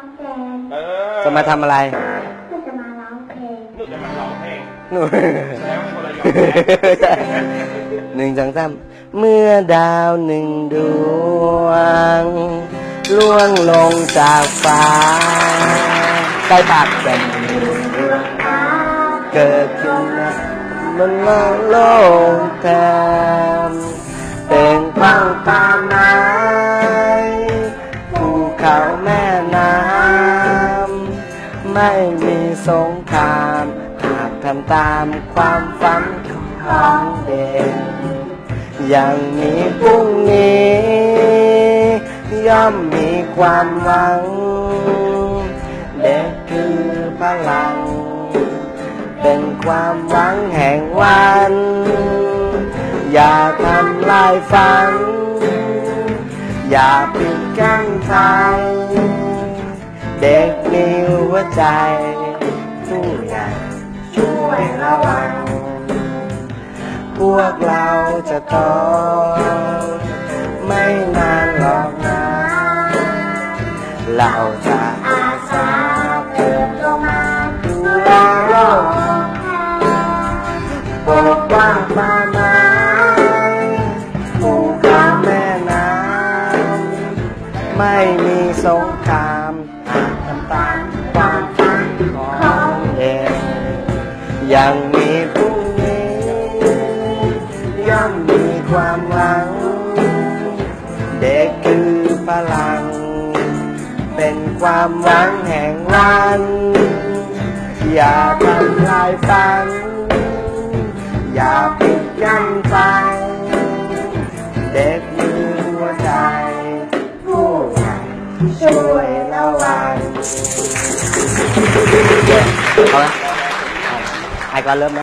องเพลงเออจะมาทำอะไรก็จะมาร้องเพลง หนูจะมาร้องเพลงหนูแล้วคนละยอมแพ้หนึ่งสองสามเมื่อดาวหนึ่งดวงล่วงลงจากฟ้าใกล้ปากแต่เกิดขึ้นมาบนโลกแทนเป็นพังตาไม้ภูเขาแม่น้ำ ไม่มีสงคราม หากทำตามความฝันของเด็กยังมีพรุ่งนี้ ย่อมมีความหวัง เด็กคือพลัง เป็นความหวังแห่งวัน อย่าทำลายฝัน อย่าปิดกั้นทาง ใจผู้ใหญ่ช่วยระวัง พวกเราจะโตไม่นานหรอกนะเราจะอาสาเกิดลงมาดูแลโลกปกป้องป่าไม้ภูเขาแม่น้ำไม่มีสงคราม ยังมีพรุ่งนี้ย่อมมีความหวัง เด็กคือพลัง เป็นความหวังแห่งวัน อย่าทำลายฝัน อย่าปิดกั้นใจเด็กมีหัวใจ ผู้ใหญ่ช่วยระวังเอาละ ก่อนเริ่มนะ